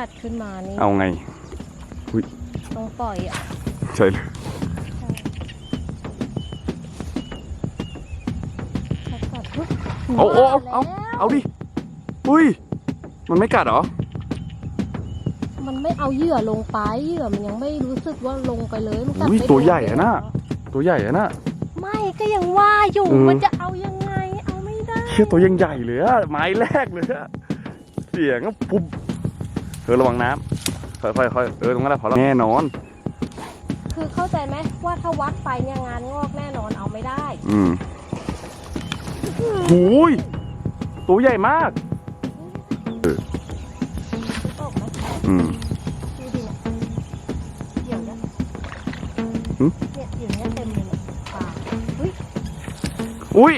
กัดขึ้นมานี่เอาไงต้องปล่อยอะใช่เลยกัดปุ๊บเอาเอาเอาเอาแล้วเอาดิอุ้ย มันไม่กัดเหรอ มันไม่เอาเหยื่อลงไปเหยื่อมันยังไม่รู้สึกว่าลงไปเลยมันกัดอุ้ยไม่ตัวโดใหญ่อะน่ะตัวใหญ่อะน่ะไม่ก็ยังว่าอยู่เออมันจะเอายังไงเอาไม่ได้ เชี่ยตัวยังใหญ่เลยอะไม้แรกเลยอะเสียงก็ปุ๊บ เออระวังน้ำค่อยๆค่อยๆเออตรงนั้นแหละพอแล้วแน่นอน คือเข้าใจไหมว่าถ้าวัดไปเนี่ยงานงอกแน่นอนเอาไม่ได้อืมหูยตัวใหญ่มากตกไหมอืมดูดิเนี่ยเดี๋ยวเนี่ยหึเนี่ยอย่างเนี้ยเต็มเลยเนี่ยปลาอุ้ยอุ้ย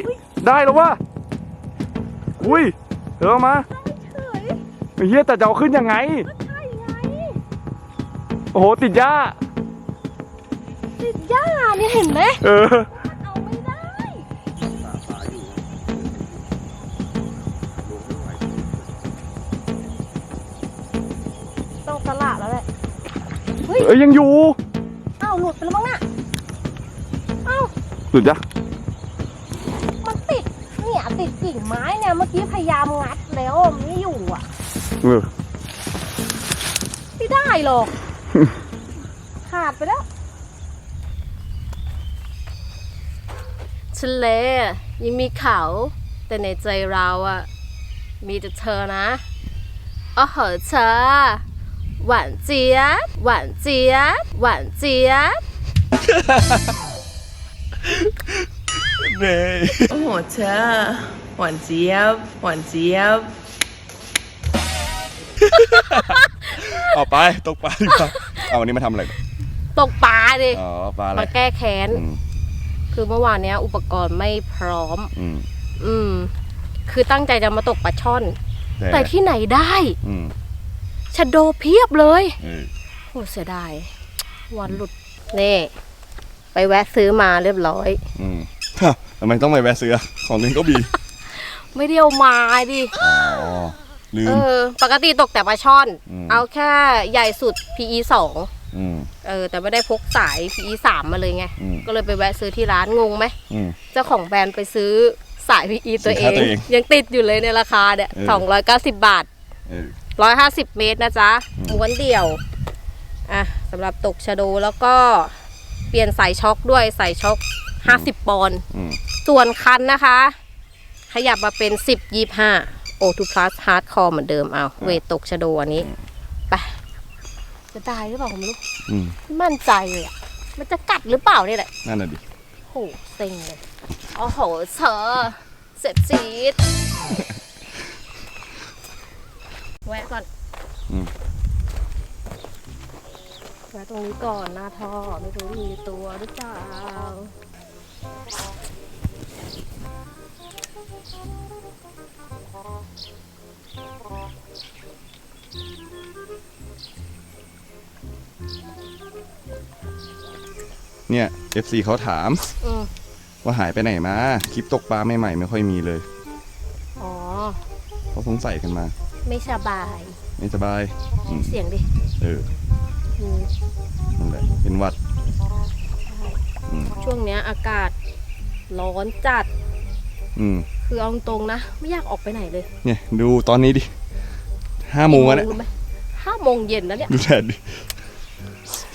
ได้แล้ววะอุ้ยเออเอามาเฉย ไอ้เฮียแต่จะเอาขึ้นยังไง ใช่ไง โอ้โหติดหญ้า ติดหญ้าเนี่ยเห็นไหมเออมันเอาไม่ได้ ต้องสละแล้วแหละ เฮ้ย เอ้ยยังอยู่อ้าวหลุดไปแล้วมั้งน่ะอ้าวหลุดจ้ะมันติด เนี่ยติดกิ่งไม้เนี่ยเมื่อกี้พยายามงัดแล้วมันไม่อยู่อะ เออไม่ได้หรอก ขาดไปแล้วทะเลยังมีเขา แต่ในใจเราอะมีแต่เธอนะโอ้โหเธอหวานเจี๊ยบหวานเจี๊ยบหวานเจี๊ยบเน่โอ้โหเธอหวานเจี๊ยบหวานเจี๊ยบ เอาไปตกปลาดีกว่าเอาวันนี้มาทำอะไรตกปลาดิอ๋อปลาอะไรมาแก้แค้น อืมคือเมื่อวานเนี้ย อุปกรณ์ไม่พร้อม อืมอืม คือตั้งใจจะมาตกปลาช่อน แต่แต่ที่ไหนได้อืมชะโดเพียบเลยเออโหเสียดาย วันหลุด นี่ ไปแวะซื้อมาเรียบร้อย อืมฮะทำไมต้องไปแวะซื้อของเล่นก็มีไม่ได้เอามาดิอ๋อ ลืเอม อปกติตกแต่ปลาช่อน อืม เอาแค่ใหญ่สุด PE สองอืม เออแต่ไม่ได้พกสาย PE สามมาเลยไง อืม ก็เลยไปแวะซื้อที่ร้านงงไหมอืม เจ้าของแบรนด์ไปซื้อสาย PE ตัวเอสินค้างตัวเองยังติดอยู่เลยในราคาเนี่ยเออ สองร้อยเก้าสิบบาท เออ ร้อยห้าสิบเมตรนะจ๊ะอืม ม้วนเดี่ยว อะสำหรับตกชะโดแล้วก็เปลี่ยนสายช็อคด้วยสายช็อคห้าสิบปอนด์อืมส่วนคันนะคะ ขยับมาเป็นสิบยี่ห้า โอทูพลัสฮาร์ดคอร์เหมือนเดิมเอาเวทตกชะโดอันนี้ไปจะตายหรือเปล่าผมไม่รู้อืมไม่มั่นใจเลยอะมันจะกัดหรือเปล่าเนี่ยแหละนั่นน่ะดิโหเซ็งเลยโอ้โหเธอเสร็จซีดแวะก่อนอืมแวะตรงนี้ก่อนหน้าท่อไม่รู้มีตัวหรือเปล่า เนี่ย FC เขาถาม อืมว่าหายไปไหนมา คลิปตกปลาใหม่ๆไม่ค่อยมีเลยอ๋อ เขาสงสัยกันมา ไม่สบาย ไม่สบายอืมเสียงดิเอออืมนั่นแหละเป็นหวัด อืม ช่วงเนี้ยอากาศร้อนจัด อืม คือเอาตรงๆนะ ไม่อยากออกไปไหนเลย เนี่ยดูตอนนี้ดิห้าโมงแล้วเนี่ยรู้ไหมห้าโมงเย็นแล้วเนี่ย ดูแดดดิ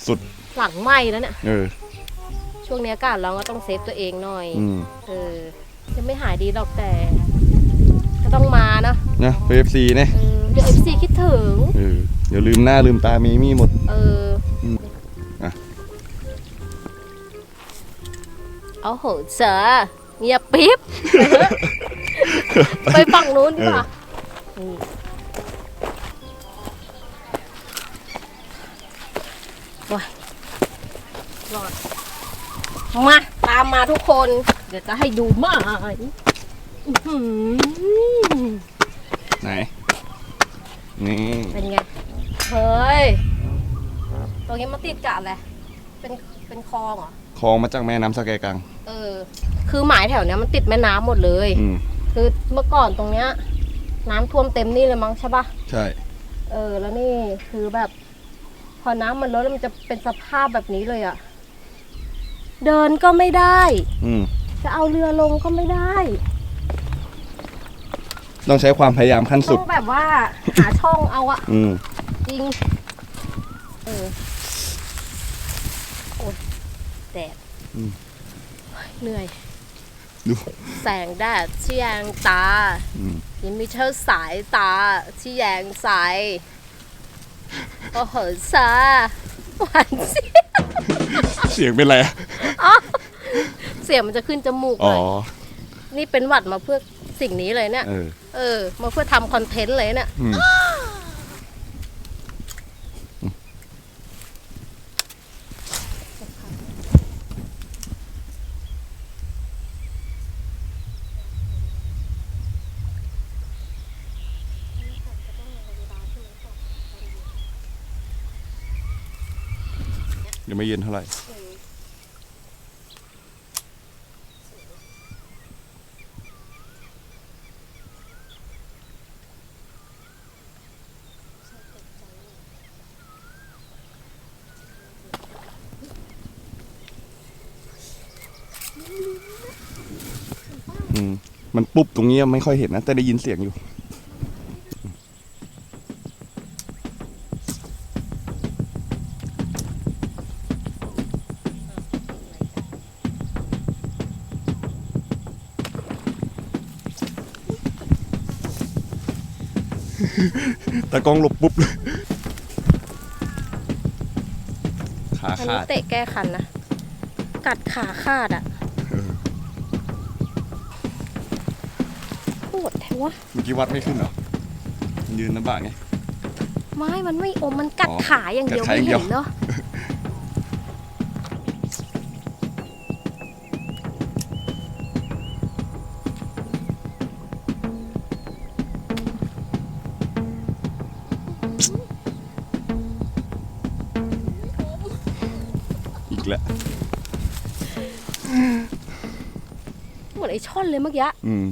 สุด หลังไหม้แล้วเนี่ย เออ ช่วงนี้อากาศร้อนก็ต้องเซฟตัวเองหน่อยอืมเออ จะไม่หายดีหรอกแต่ ก็ต้องมานะนะเอฟซีเนี่ยเออเดี๋ยวเอฟซีคิดถึง เออ เดี๋ยวลืมหน้าลืมตามีมี่หมด เอออมอะเอาเหอะเจอ เงียบปิ๊บ ไปฝั่งนู้นดีกว่านี่ว้ายรอด มา ตามมาทุกคน เดี๋ยวจะให้ดูหมาอื้อหือไหน นี่ เป็นไง เฮ้ย ตรงนี้มันติดกับอะไรเป็น เป็นคลองเหรอ คลองมาจากแม่น้ำสะแกกังเออ คือหมายแถวเนี้ยมันติดแม่น้ำหมดเลย อืมคือเมื่อก่อนตรงเนี้ย น้ำท่วมเต็มนี่เลยมั้งใช่ปะใช่เเออ แล้วนี่คือแบบ พอน้ำมันลดแล้วมันจะเป็นสภาพแบบนี้เลยอะเดินก็ไม่ได้ อืมจะเอาเรือลงก็ไม่ได้ ต้องใช้ความพยายามขั้นสุต้ดองแบบว่า หาช่องเอาอะอืมจริง เออโอ้ย แดดอืม เหนื่อย ดูแสงแดดที่แยงตา อืมยังมีเท่าสายตาที่แยงใสโอ้โหซาหวานเสียเสียงเป็นไรอะเสียงมันจะขึ้นจมูกอ๋เลอยนี่เป็นหวัดมาเพื่อสิ่งนี้เลยเนี่ย เออ เออ มาเพื่อทำคอนเทนต์เลยเนี่ยอืม ไม่เย็นเท่าไหร่อืมมันปุ๊บตรงนี้ไม่ค่อยเห็นนะ แต่ได้ยินเสียงอยู่ ตากล้องหลบปุ๊บเลยขาอันนี้ขาดเตะแก้คันนะ กัดขาขาดอะเออปวดแท้วะเมื่อกี้วัดไม่ขึ้นเหรอมันยืนน้ำบากไง ไม้มันไม่อมมันกัดอ๋อขาอย่างเดียวกัดขาไม่อย่างเดีเห็ยว นเนาะ อนเลยเมื่อกี้อืม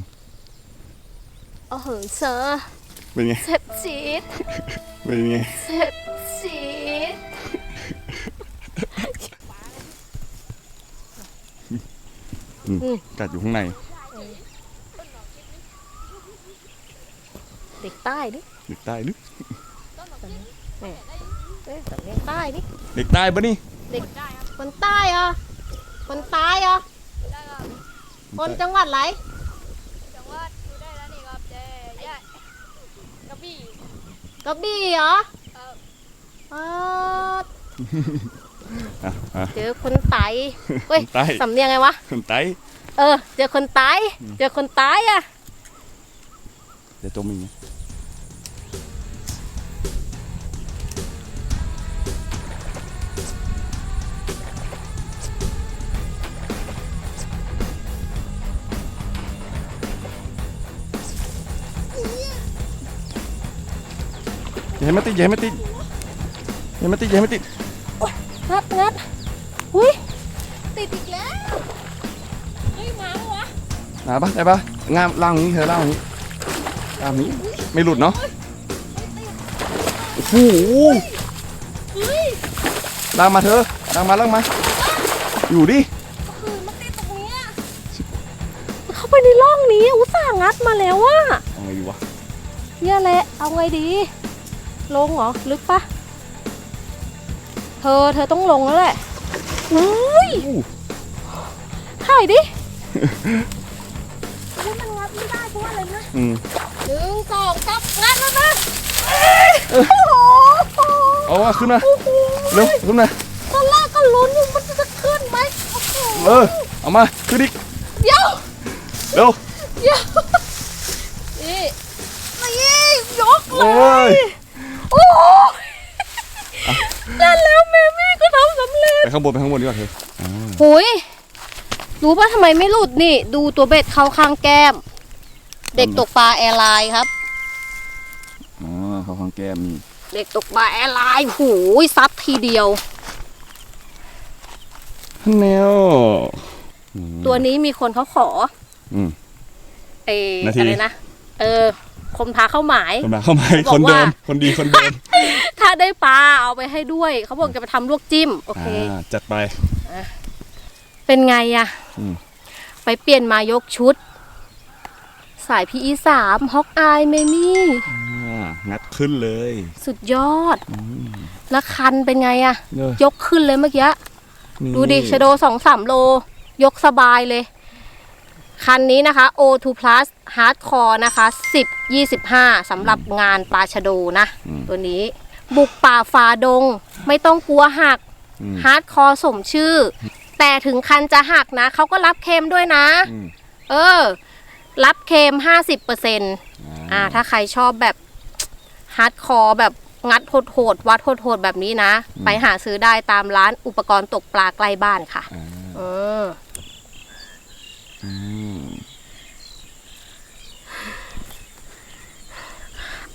โอ้โหเซอร์เป็นไงเจ็บจี๊ดเป็นไงเจ็บจี๊ดกัดอยู่ข้างใน เด็กใต้ดิเด็กใต้หรือเอ้ยสำเนียงใต้ดิเด็กใต้ปะนี่เด็กคนใต้เหรอคนใต้เหรอ คนจังหวัดอะไรจังหวัดดูได้แล้วนี่ครับเจ๊ยะกระบี่กระบี่เหรอครับอ๋ออะอะเจอคนไต้เว้ยคนใต้สำเนียงไงวะ คนใต้เออ เจอคนใต้เจอคนใต้อะเดี๋ยวจมอีกไงอ ให้มันติดอย่าให้มันติดอย่าให้มันติดอย่าให้มันติดงัดงัดอุ้ยติดอีกแล้วเฮ้ยมาปะวะหนาปะได้ปะงามล่างนี้เธอล่างนี้ล่างนี้ไม่หลุดเนาะโอ้โหเฮ้ยล่างมาเธอล่างมาล่างมา อยู่ดิคือมันติดตรงเนี้ยเข้าไปในร่องนี้อุตส่าห์งัดมาแล้วอะเอาไงดีวะเนี่ยแหละเอาไงดี ลงเหรอ ลึกปะเธอเธอต้องลงแล้วแหละอุ้ยอู้ถ่ายดิเฮ้ยมันงัดไม่ได้เพราะว่าอะไรนะอืมหนึ่งสองสามงัดแล้วนะโอ้โหเอาอะขึ้นมาเร็วขึ้นมาตอนแรกก็ลุ้นอยู่มันจะขึ้นไหมโอ้โหเออเอามาขึ้นอีกเดี๋ยวเร็วเดี๋ยวนี่นี่ยกเลโอ้ย ย โอ้โหแล้วแล้วแม่แม่ก็ทำสำเร็จ ไป ข้างบนไปข้างบนดีกว่าเธออ่าหุยรู้ป่ะทำไมไม่หลุดนี่ ดูตัวเบ็ดเข้าข้างแก้ม เด็กตกปลาแอร์ไลน์ครับอ๋อเขาข้างแก้มนี่เด็กตกปลาแอร์ไลน์หูยซัดทีเดียวแนวตัวนี้มีคนเขาขอ อืมเออนาทีอะไรนะ เออ คนพาเข้าหมาย คนมาเข้ามาบอกคนเดิมว่าคนดีคนเดิมถ้าได้ปลาเอาไปให้ด้วย เขาบอกจะไปทำลวกจิ้ม โอเค อ่าจัดไป เป็นไงอะอืม ไปเปลี่ยนมายกชุด สายพีอีสามฮอกอายเมมี่ อ่างัดขึ้นเลยสุดยอด แล้วคันเป็นไงอะเนอะยกขึ้นเลยเมื่อกี้ นี่ดูดิชโดสองสามโล ยกสบายเลย คันนี้นะคะ O2 Plus Hardcore นะคะ 10 25สำหรับงานปลาชะโดนะ ตัวนี้ บุกป่าฝ่าดง ไม่ต้องกลัวหักอืมฮาร์ดคอร์สมชื่อ แต่ถึงคันจะหักนะ เขาก็รับเค็มด้วยนะอืมเออ รับเค็ม50%อ่า ถ้าใครชอบแบบฮาร์ดคอร์แบบงัดโหดๆวัดโหดๆแบบนี้นะ ไปหาซื้อได้ตามร้านอุปกรณ์ตกปลาใกล้บ้านค่ะอ่าเอออื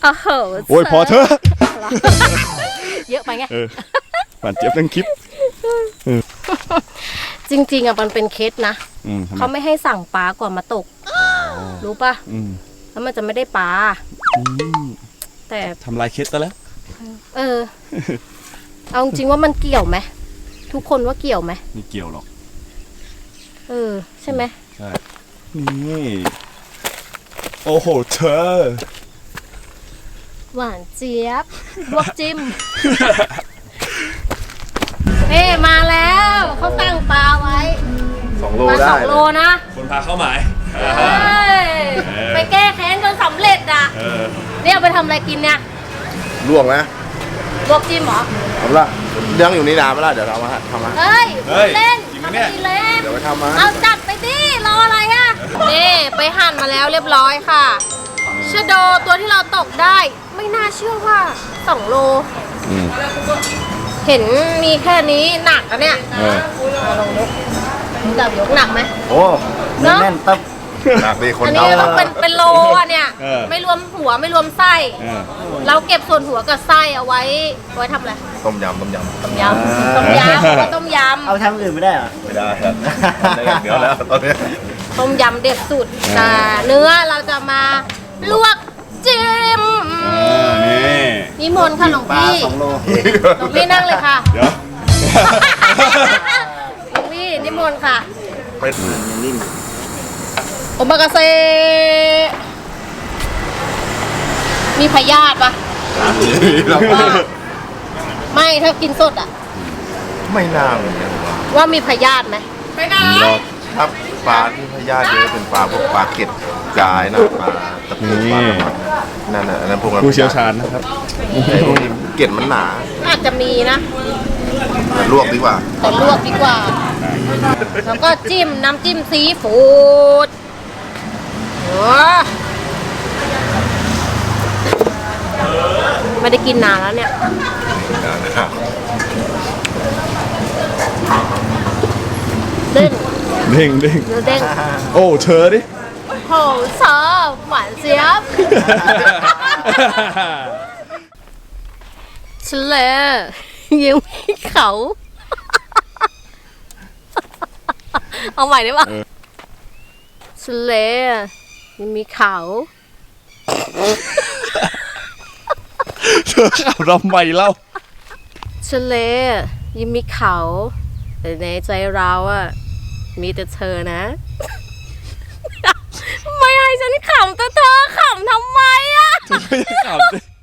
โอ้โหโอ้ยพอเถอะเยอะไปไงเออปั่นเจี๊ยบทั้งคลิปจริง ๆอะมันเป็นเคสนะอืมทำไมเขาไม่ให้สั่งปลาก่อนมาตก รู้ปะอืมแล้วมันจะไม่ได้ปลาอืมแต่ ทำลายเคสซะแล้ว เออ เอาจริงๆว่ามันเกี่ยวไหมทุกคนว่าเกี่ยวไหมไม่เกี่ยวหรอกเออ ใช่ไหม ใช่นี่ โอ้โห เธอ หวานเจี๊ยบลวกจิ้มเฮ้มาแล้วเขาตั้งปลาไว้สองโลมาได้สองโลนะคนพาเข้าหมายเฮ้ยไปแก้แค้นจนสำเร็จอะเออเนี่ยเอาไปทำอะไรกินเนี่ยลวกนะลวกจิ้มเหรอเอาละเลี้ยงอยู่นี่นานไหมล่ะเดี๋ยวเรามาทำมา เฮ้ยเฮ้ยเล่นจริงปะทำเนี่ไปยกินเล่นเดี๋ยวไปทำมา เอาจัดไปดิรออะไรอะนี่ไปหั่นมาแล้วเรียบร้อยค่ะ ชะโดตัวที่เราตกได้ ไม่น่าเชื่อว่า2โล อืมเห็นมีแค่นี้หนักอะเนี่ยเออเอาลองยกจับยกหนักไหม โอ้เนอะ แน่นตับ หนักดีคนอันเอานี้ต้องเป็นเป็นโลอะเนี่ย เออ ไม่รวมหัวไม่รวมไส้ เออ เราเก็บส่วนหัวกับไส้เอาไว้ไว้ทำอะไรต้มยำต้มยำต้มยำต้มยำเอาไว้ต้มยำเอาทำอื่นไม่ได้เหรอ ไม่ได้ครับได้อย่างเดียวแล้วตอนนี้ต้มยำเด็ดสุดแต่เนื้อเราจะมา ลวกจิ้มอ่านี่นิมนต์ค่ะหลวงปลาพี่สองโลหลวงพี่นั่งเลยค่ะ เดี๋ยวหลวงพี่นิมนต์ค่ะเป็นโอมากาเซ มีพยาธิปะเราก็ไม่ถ้ากินสดอะไม่น่าเหมือนกันว่าว่ามีพยาธิไหมไปไหนครับ ปลาที่พยาธิเยอะเป็นปลาพวกปลาเก็ดกายนะปลาตะปูปลานั่นน่ะอันนั้นพวกนั้นผู้เชี่ยวชาญนะครับไอ้พวกนี้เก็ดมันหนาอาจจะมีนะลวกดีกว่าแต่ลวกดีกว่า แล้วก็จิ้มน้ำจิ้มซีฟู้ดโอ้ไม่ได้กินนานแล้วเนี่ยเด้ง เด้งเด้งเนื้อเด้งโอ้เธอดิ โหเชอหวานเจี๊ยบ เฉลยยังมีเขา เอาใหม่ได้ปะเออ เฉลยยังมีเขา เธอขับทำไมเล่าเฉลยยังมีเขาแต่ในใจเราอะ มีแต่เธอนะ ไม่ให้ฉันขำแต่เธอขำทำไมอะ ไม่ได้ขำ